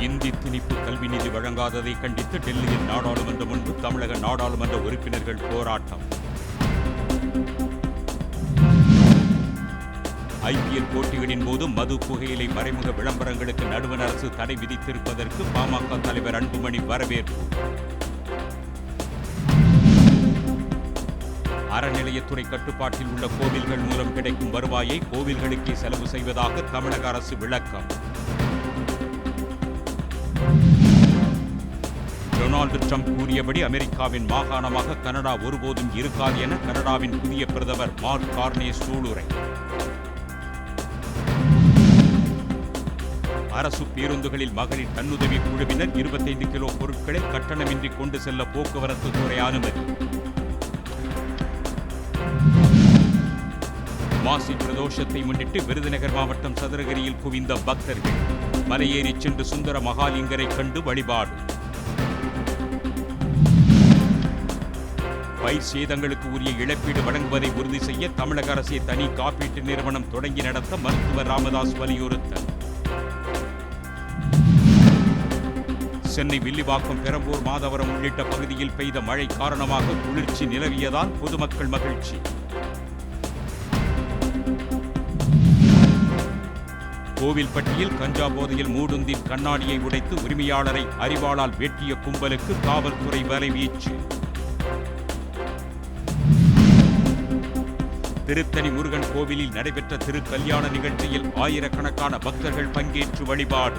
இந்தி துணிப்பு கல்வி நிதி வழங்காததை கண்டித்து டெல்லியில் நாடாளுமன்றம் முன்பு தமிழக நாடாளுமன்ற உறுப்பினர்கள் போராட்டம். ஐபிஎல் போட்டிகளின் போது மது புகையிலை மறைமுக விளம்பரங்களுக்கு நடுவண் அரசு தடை விதித்திருப்பதற்கு பாமக தலைவர் அன்புமணி வரவேற்பு. அறநிலையத்துறை கட்டுப்பாட்டில் உள்ள கோவில்கள் மூலம் கிடைக்கும் வருவாயை கோவில்களுக்கே செலவு செய்வதாக தமிழக அரசு விளக்கம். டொனால்டு ட்ரம்ப் கூறியபடி அமெரிக்காவின் மாகாணமாக கனடா ஒருபோதும் இருக்காது என கனடாவின் புதிய பிரதமர் மார்க் கார்னே சூளுரை. அரசு பேருந்துகளில் மகளிர் தன்னுதவி குழுவினர் இருபத்தைந்து கிலோ பொருட்களை கட்டணமின்றி கொண்டு செல்ல போக்குவரத்து துறை அனுமதி. மாசி பிரதோஷத்தை முன்னிட்டு விருதுநகர் மாவட்டம் சதுரகிரியில் குவிந்த பக்தர்கள். மலையேறிச் சென்று சுந்தர மகாலிங்கரை கண்டு வழிபாடு. பயிர் சேதங்களுக்கு உரிய இழப்பீடு வழங்குவதை உறுதி செய்ய தமிழக அரசே தனி காப்பீட்டு நிறுவனம் தொடங்கி நடத்த மருத்துவர் ராமதாஸ் வலியுறுத்தல். சென்னை வில்லிவாக்கம் பெரம்பூர் மாதவரம் உள்ளிட்ட பகுதியில் பெய்த மழை காரணமாக குளிர்ச்சி நிலவியதால் பொதுமக்கள் மகிழ்ச்சி. கோவில்பட்டியில் கஞ்சா போதையில் மூடுந்தின் கண்ணாடியை உடைத்து உரிமையாளரை அறிவாளால் வெட்டிய கும்பலுக்கு காவல்துறை வலைவீச்சு. திருத்தணி முருகன் கோவிலில் நடைபெற்ற திருக்கல்யாண நிகழ்ச்சியில் ஆயிரக்கணக்கான பக்தர்கள் பங்கேற்று வழிபாடு.